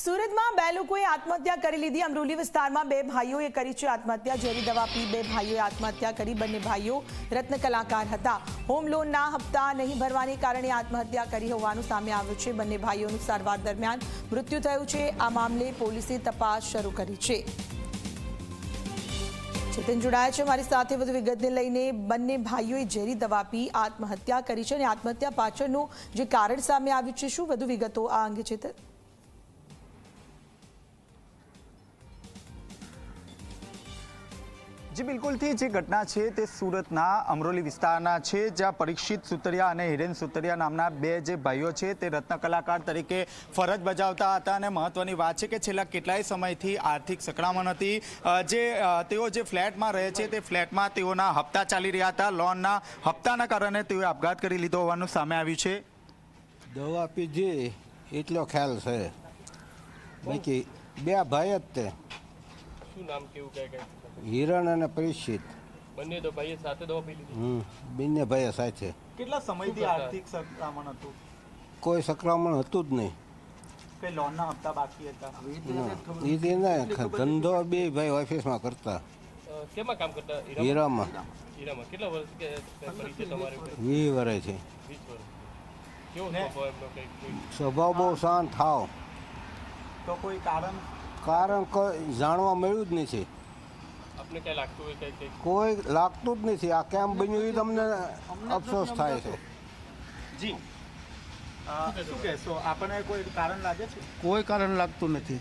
સુરતમાં બે લોકોએ આત્મહત્યા કરી લીધી. અમરોલી વિસ્તારમાં બે ભાઈઓએ કરી છે આત્મહત્યા. ઝેરી દવા પી બે ભાઈઓએ આત્મહત્યા કરી. બંને ભાઈઓ રત્ન કલાકાર હતા. હોમ લોનના હપ્તા નહીં ભરવાને કારણે આત્મહત્યા કરી હોવાનું સામે આવ્યું છે. બંને ભાઈઓનું સારવાર દરમિયાન મૃત્યુ થયું છે. આ મામલે પોલીસે તપાસ શરૂ કરી છે. ચેતન જોડાયા છે મારી સાથે. વધુ વિગતને લઈને બંને ભાઈઓએ ઝેરી દવા પી આત્મહત્યા કરી છે અને આત્મહત્યા પાછળનું જે કારણ સામે આવ્યું છે, શું વધુ વિગતો આ અંગે ચેતન જી, બિલકુલથી જે ઘટના છે તે સુરતના અમરોલી વિસ્તારના છે, જ્યાં પરીક્ષિત સુતરિયા અને હિરેન સુતરિયા નામના બે જે ભાઈઓ છે તે રત્ન કલાકાર તરીકે ફરજ બજાવતા હતા અને મહત્વની વાત છે કે છેલ્લા કેટલાય સમયથી આર્થિક સંકળામણ હતી. જે તેઓ જે ફ્લેટમાં રહે છે તે ફ્લેટમાં તેઓના હપ્તા ચાલી રહ્યા હતા. લોનના હપ્તાના કારણે તેઓએ આપઘાત કરી લીધો હોવાનું સામે આવ્યું છે. દવા પીધી, એટલો ખ્યાલ છે. બાકી, બે ભાઈ જ તે. શું નામ કેવું કઈ કઈ? હિરણ અને પરિચિત બંને તો ભાઈએ સાથે દવા પી લીધી. હમ બંને ભાઈએ સાથે. કેટલા સમયથી આર્થિક સંક્રમણ હતું? કોઈ સંક્રમણ હતું જ નહીં. કે લોનના હપ્તા બાકી હતા? એ ધંધો બે ભાઈ ઓફિસમાં કરતા. કેમાં કામ કરતા? હીરામાં? હીરામાં. હીરામાં. કેટલા વર્ષ કે કે પરિચય તમારે વીસ વર્ષ છે. વીસ વર્ષ. કેવો સ્વભાવ એમનો સ્વભાવ બહુ શાંત થાવ તો કોઈ કારણ? કારણ કોઈ જાણવા મળ્યું જ નથી. આપને કઈ લાગતું હોય કઈ કઈ કોઈ લાગતું જ નથી. આ કેમ બન્યું એ તમને અફસોસ થાય છે. જી. શું કહેશો? આપણને કોઈ કારણ લાગે છે? કોઈ કારણ લાગતું નથી.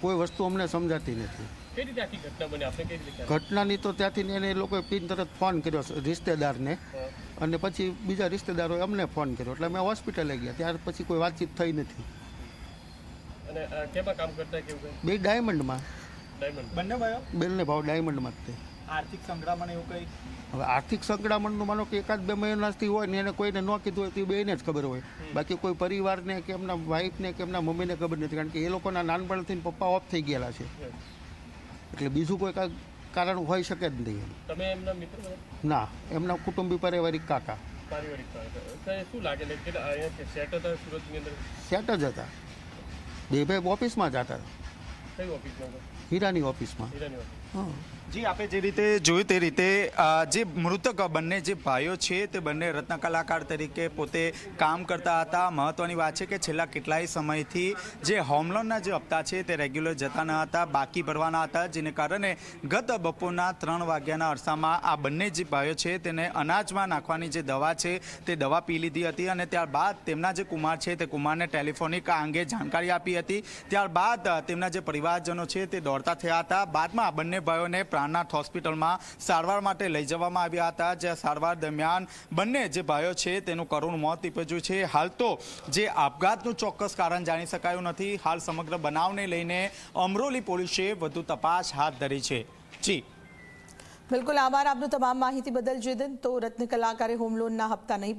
કોઈ વસ્તુ અમને સમજાતી નથી. કઈ રીતે આખી ઘટના બની? આપણે કઈ રીતે ખ્યાલ? ઘટનાની તો ત્યાંથી ને એને એ લોકોએ પિન તરત ફોન કર્યો રિશ્તેદારને. અને પછી બીજા રિશ્તેદારોએ અમને ફોન કર્યો. એટલે અમે હોસ્પિટલે ગયા. ત્યાર પછી કોઈ વાતચીત થઈ નથી. અને કેમાં કામ કરતા કેવું કઈ? બે ડાયમંડમાં. ડાયમંડ. બંને ભાઈઓ? બેનને ભાવ ડાયમંડમાં જ તે. આર્થિક સંકળામણ એવું કંઈ? હવે આર્થિક સંકળામણનું માનો કે એકાદ બે મહિનાથી હોય ને એને કોઈને ન કીધું હોય તો એ બેને જ ખબર હોય. બાકી કોઈ પરિવારને કે એમના વાઈફને કે એમના મમ્મીને ખબર નથી કારણ કે એ લોકોના નાનપણથી પપ્પા ઓફ થઈ ગયેલા છે. એટલે બીજું કોઈ કાંઈ કારણ હોઈ શકે જ નહીં તમે એમના મિત્ર ના એમના કુટુંબી પારિવારિક કાકા. પારિવારિક કારણ. તો એ શું લાગે? ને કેટલા અહીંયા કે સેટ હતા સુરતની અંદર? સેટ જ હતા. બે ભાઈ ઓફિસમાં જ હતા? કઈ ઓફિસમાં? હીરાની ઓફિસમાં. હીરાની ઓફિસ જી આપણે જે રીતે જોયું તે રીતે જે મૃતક બંને જે ભાઈઓ છે તે બંને રત્ન કલાકાર તરીકે પોતે કામ કરતા હતા. મહત્વની વાત છે કે છેલ્લા કેટલાય સમયથી જે હોમ લોનના જે હપ્તા છે તે રેગ્યુલર જતા ન હતા, બાકી ભરવાના હતા, જેને કારણે ગત બપોરના ત્રણ વાગ્યાના અરસામાં આ બંને જે ભાઈઓ છે તેને અનાજમાં નાખવાની જે દવા છે તે દવા પી લીધી હતી અને ત્યારબાદ તેમના જે કુમાર છે તે કુમારને ટેલિફોનિક આ અંગે જાણકારી આપી હતી. ત્યારબાદ તેમના જે પરિવારજનો છે તે દોડતા થયા હતા. બાદમાં આ બંને ભાઈઓને પ્રાણનાથ હોસ્પિટલમાં સારવાર માટે લઈ જવામાં આવ્યા હતા. જ્યાં સારવાર દરમિયાન બંને જે ભાઈઓ છે તેનું કરુણ મોત નીપજ્યું છે. હાલ તો જે આપઘાતનું ચોક્કસ કારણ જાણી શકાયું નથી. હાલ સમગ્ર બનાવને લઈને અમરોલી પોલીસે વધુ તપાસ હાથ ધરી છે. જી. બિલકુલ, આભાર આપનું તમામ માહિતી બદલ. જેદન તો રત્ન કલાકારે હોમ લોનના હપ્તા નહીં